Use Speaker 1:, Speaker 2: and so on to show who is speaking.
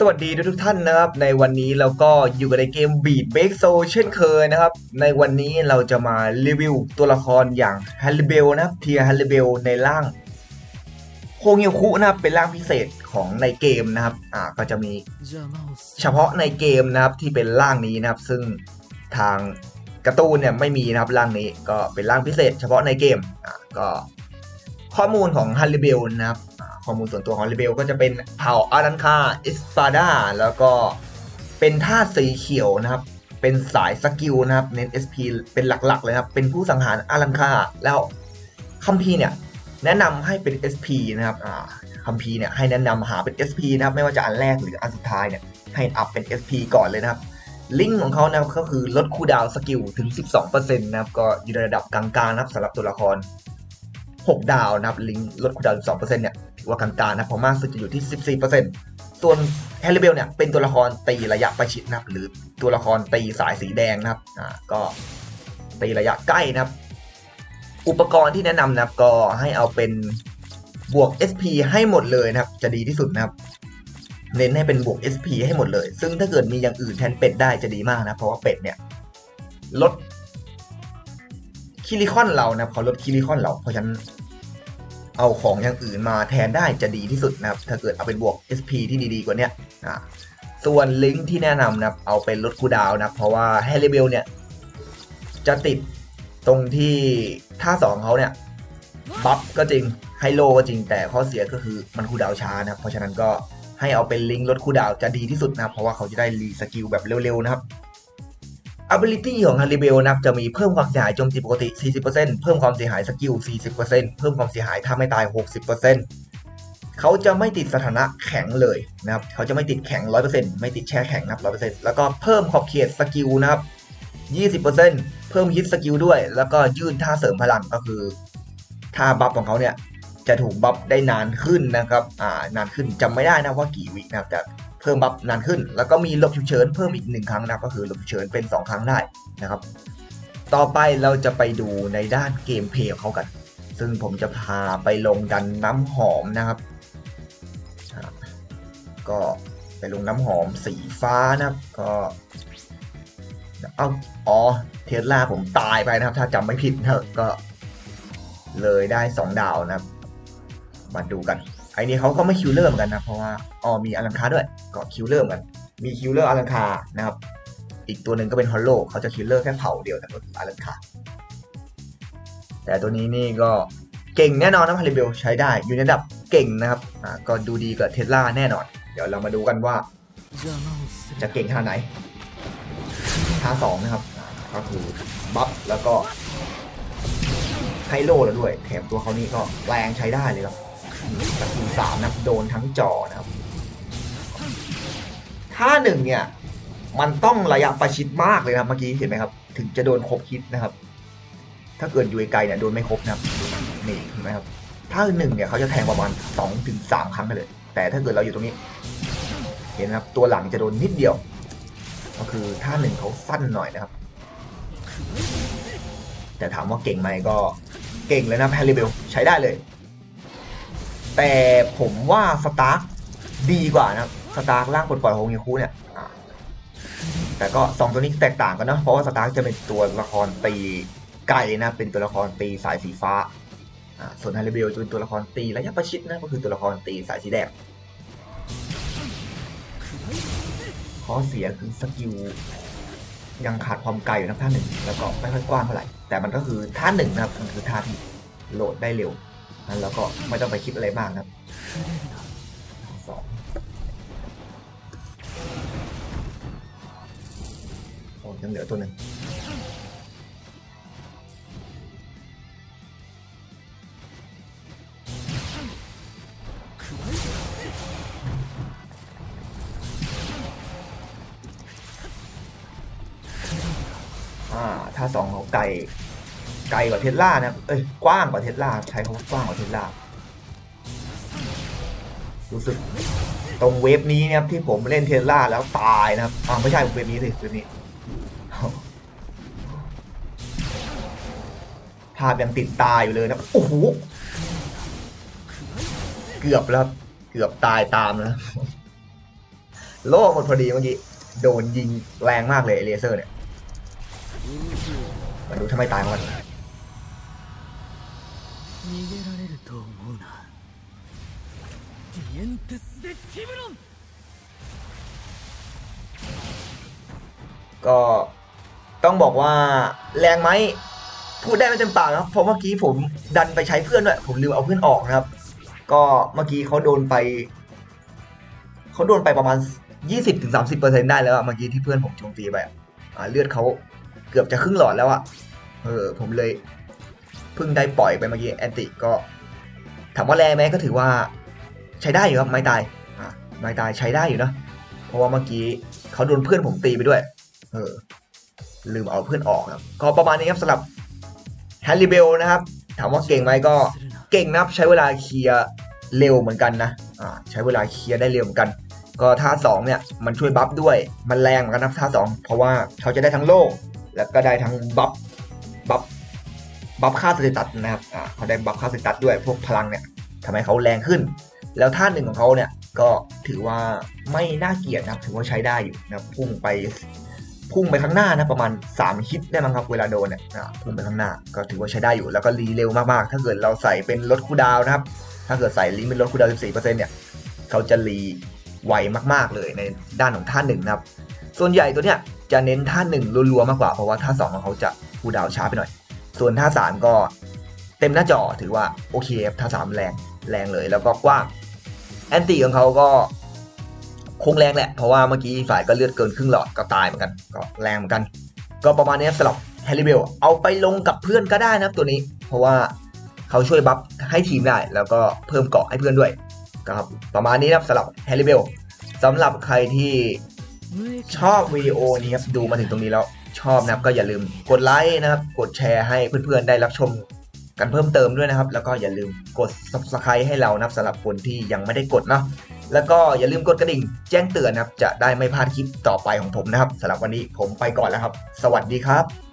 Speaker 1: สวัสดีทุกท่านนะครับ ในวันนี้เราก็อยู่กับในเกม Beat Break Soul เช่นเคยนะครับ ในวันนี้เราจะมารีวิวตัวละครอย่างฮันลิเบลนะครับเทียฮันลิเบลในร่างโฮเงียวคุนะครับเป็นร่างพิเศษของในเกมนะครับ อ่าก็จะมีเฉพาะในเกมนะครับที่เป็นร่างนี้นะครับ ซึ่งทางการ์ตูนเนี่ยไม่มีนะครับร่างนี้ก็เป็นร่างพิเศษ เฉพาะในเกมอ่าก็ข้อมูลของฮันลิเบลนะครับ ข้อมูลส่วนตัวของฮันลิเบลก็จะเป็นเผ่าอารันคาอิสปาดาแล้วก็เป็นธาสีเขียวนะครับ เป็นสายสกิลนะครับเน้น SP เป็นหลักๆเลยครับ เป็นผู้สังหารอารันคาแล้วคัมพีเนี่ยแนะนำให้เป็น SP นะครับอ่าคัมพีเนี่ยให้แนะนำหาเป็น SP นะครับไม่ว่าจะอันแรกหรืออันสุดท้ายเนี่ยให้อัพเป็น SP ก่อนเลยนะครับลิงก์ของเขานะครับก็คือลดคูดาวสกิลถึง 12%นะครับก็อยู่ในระดับกลางๆนะครับสำหรับตัวละคร 6 ดาวนะครับลิงก์ลดคูดาวถึง2%เนี่ย ถือว่ากลางๆนะเพราะมากสุดจะอยู่ที่ 14%ส่วนแฮร์รี่เบลเนี่ยเป็นตัวละครตีระยะประชิดนะครับหรือตัวละครตีสายสีแดงนะครับอ่าก็ตีระยะใกล้นะครับ อุปกรณ์ที่แนะนำนะครับก็ให้เอาเป็นบวก SP ให้หมดเลยนะครับ จะดีที่สุดนะครับ เน้นให้เป็นบวก SP ให้หมดเลย ซึ่งถ้าเกิดมีอย่างอื่นแทนเป็ดได้จะดีมากนะ เพราะว่าเป็ดเนี่ยลดคิริคอนเรานะครับเขาลดคิริคอนเราเพราะฉะนั้น เอาของอย่างอื่นมาแทนได้จะดีที่สุดนะครับ ถ้าเกิดเอาเป็นบวก SP ที่ดีๆกว่านี้อ่าส่วนลิงก์ที่แนะนำนะครับเอาเป็นลดคูดาวนะเพราะว่าแฮร์รี่เบลเนี่ย จะติดตรงที่ท่าสองเขาเนี่ยบัฟก็จริงไฮโลก็จริงแต่ข้อเสียก็คือมันคูดาวช้านะครับเพราะฉะนั้นก็ให้เอาเป็นลิงก์ลดคูดาวจะดีที่สุดนะครับเพราะว่าเขาจะได้รีสกิลแบบเร็วๆนะครับ ability ของฮันริเบลนะครับจะมีเพิ่มความเสียหายโจมตีปกติ 40%เพิ่มความเสียหายสกิล 40%เพิ่มความเสียหายถ้าไม่ตาย 60%เขาจะไม่ติดสถานะแข็งเลยนะครับเขาจะไม่ติดแข็ง 100%ไม่ติดแช่แข็งนะครับ100%แล้วก็เพิ่มขอบเขตสกิลนะครับ 20%เพิ่มฮิตสกิลด้วย แล้วก็ยืดท่าเสริมพลังก็คือท่าบัฟของเขาเนี่ยจะถูกบัฟได้นานขึ้นนะครับ อ่า นานขึ้นจำไม่ได้นะว่ากี่วินะครับแต่ เพิ่มบัฟนานขึ้น แล้วก็มีหลบฉุกเฉินเพิ่มอีกหนึ่งครั้งนะก็คือหลบฉุกเฉินเป็น 2 ครั้งได้นะครับ ต่อไปเราจะไปดูในด้านเกมเพลย์ของเขากัน ซึ่งผมจะพาไปลงดันน้ำหอมนะครับก็ไปลงน้ำหอมสีฟ้านะครับก็เอาอ๋อเทสลาผมตายไปนะครับ ถ้าจำไม่ผิดนะก็เลยได้ 2 ดาวนะครับ มาดูกัน อ้นี่เขาก็ไม่คิวเลอร์เหมือนกันนะเพราะว่าอ๋อมีอลังคาด้วยก็คิวเลอร์เหมือนมีคิวเลอร์อลังคานะครับ อีกตัวหนึ่งก็เป็นฮอลโลเขาจะคิวเลอร์แค่เผาเดียวแต่ก็คืออลังคาแต่ตัวนี้นี่ก็เก่งแน่นอนนะพาริเบลใช้ได้อยู่ในระดับเก่งนะครับอ่าก็ดูดีกว่าเทสลาแน่นอน เดี๋ยวเรามาดูกันว่า จะเก่งขนาไหนท่าสองนะครับก็คือบัฟแล้วก็ไฮโลแล้วด้วย แถมตัวเขานี่ก็แรงใช้ได้เลยครับ สกิลสามนะโดนทั้งจอนะครับท่าหนึ่งเนี่ย มันต้องระยะประชิดมากเลยนะครับเมื่อกี้เห็นไหมครับ ถึงจะโดนครบฮิตนะครับ ถ้าเกิดอยู่ไกลเนี่ยโดนไม่ครบนะครับนี่เห็นไหมครับท่าหนึ่งเนี่ยเขาจะแทงประมาณสองถึงสามครั้งไปเลย แต่ถ้าเกิดเราอยู่ตรงนี้ เห็นไหมครับตัวหลังจะโดนนิดเดียว ก็คือท่าหนึ่งเขาสั้นหน่อยนะครับ แต่ถามว่าเก่งไหมก็เก่งเลยนะแพริเบลใช้ได้เลย แต่ผมว่าสตาร์คดีกว่านะสตาร์คร่างปลดปล่อยโฮงยูคูเนี่ยแต่ก็สองตัวนี้แตกต่างกันเนาะเพราะว่าสตาร์คจะเป็นตัวละครตีไกลนะ เป็นตัวละครตีสายสีฟ้าอ่าส่วนฮาริเบลจะเป็นตัวละครตีระยะประชิดนะก็คือตัวละครตีสายสีแดงข้อเสียคือสกิลยังขาดความไกลอยู่นะท่าหนึ่งแล้วก็ไม่ค่อยกว้างเท่าไหร่แต่มันก็คือท่าหนึ่งนะครับมันคือท่าที่โหลดได้เร็ว นั้นแล้วก็ไม่ต้องไปคิดอะไรมากครับสองโอ้ยังเหลือตัวหนึ่งอ่าท่าสองเขาไกล ไกลกว่าเทสลานะเอ้ยกว้างกว่าเทสลาใช้คำว่ากว้างกว่าเทสลารู้สึกตรงเวฟนี้นะครับที่ผมเล่นเทสลาแล้วตายนะครับอ่าไม่ใช่เวฟนี้สิเวฟนี้ภาพยังติดตาอยู่เลยนะโอ้โหเกือบแล้วเกือบตายตามแล้วโล่หมดพอดีเมื่อกี้โดนยิงแรงมากเลยไอ้เลเซอร์เนี่ยมาดูถ้าไมตายมัน
Speaker 2: 逃げられると思うなディエンテス・デ・ティブロン
Speaker 1: ก็ต้องบอกว่าแรงไหมพูดได้ไม่เต็มปากนะครับเพราะเมื่อกี้ผมดันไปใช้เพื่อนด้วยผมลืมเอาเพื่อนออกนะครับ ก็เมื่อกี้เขาโดนไปเขาโดนไปประมาณ 20-30%ได้แล้วอะเมื่อกี้ที่เพื่อนผมโจมตีไปอะอ่าเลือดเขาเกือบจะครึ่งหลอดแล้วอะเออผมเลย เพิ่งได้ปล่อยไปเมื่อกี้แอนติก็ถามว่าแรงไหมก็ถือว่าใช้ได้อยู่ครับไม่ตายไม่ตายใช้ได้อยู่นะเพราะว่าเมื่อกี้เขาโดนเพื่อนผมตีไปด้วย เออ ลืมเอาเพื่อนออกครับก็ประมาณนี้ครับสำหรับแฮร์รี่เบลนะครับ ถามว่าเก่งไหมก็เก่งนะใช้เวลาเคลียร์เร็วเหมือนกันนะอ่าใช้เวลาเคลียร์ได้เร็วเหมือนกัน ก็ท่า2เนี่ยมันช่วยบัฟด้วยมันแรงเหมือนกันนะท่า2เพราะว่าเขาจะได้ทั้งโลกแล้วก็ได้ทั้งบัฟ บัฟค่าสเตตัสนะครับอ่าเขาได้บัฟค่าสเตตัสด้วยพวกพลังเนี่ยทำให้เขาแรงขึ้น แล้วท่าหนึ่งของเขาเนี่ยก็ถือว่าไม่น่าเกลียดนะครับถือว่าใช้ได้อยู่นะพุ่งไปพุ่งไปข้างหน้านะประมาณ 3 ฮิตได้มั้งครับเวลาโดนเนี่ยพุ่งไปข้างหน้าก็ถือว่าใช้ได้อยู่ แล้วก็รีเร็วมากๆ ถ้าเกิดเราใส่เป็นลดคูดาวนะครับ ถ้าเกิดใส่ลิงเป็นลดคูดาวน์14%เนี่ยเขาจะรีไวมากๆเลยในด้านของท่าหนึ่งนะครับ ส่วนใหญ่ตัวเนี้ยจะเน้นท่าหนึ่งรัวๆมากกว่าเพราะว่าท่าสองของเขาจะคูดาวช้าไปหน่อย ส่วนท่าสามก็เต็มหน้าจอถือว่าโอเคครับท่าสามแรงแรงเลยแล้วก็กว้างแอนตี้ของเขาก็คงแรงแหละ เพราะว่าเมื่อกี้ฝ่ายก็เลือดเกินครึ่งหลอดก็ตายเหมือนกัน ก็แรงเหมือนกัน ก็ประมาณนี้สำหรับแฮร์รี่เบลเอาไปลงกับเพื่อนก็ได้นะตัวนี้ เพราะว่าเขาช่วยบัฟให้ทีมได้ แล้วก็เพิ่มเกาะให้เพื่อนด้วยก็ครับประมาณนี้นะสำหรับแฮร์รี่เบลสำหรับใครที่ชอบวิดีโอนี้ครับดูมาถึงตรงนี้แล้ว ชอบนะครับก็อย่าลืมกดไลค์นะครับ กดแชร์ให้เพื่อนๆได้รับชมกันเพิ่มเติมด้วยนะครับ แล้วก็อย่าลืมกด subscribe ให้เรานะครับสำหรับคนที่ยังไม่ได้กดเนาะแล้วก็อย่าลืมกดกระดิ่งแจ้งเตือนนะครับ จะได้ไม่พลาดคลิปต่อไปของผมนะครับสำหรับวันนี้ผมไปก่อนแล้วครับ สวัสดีครับ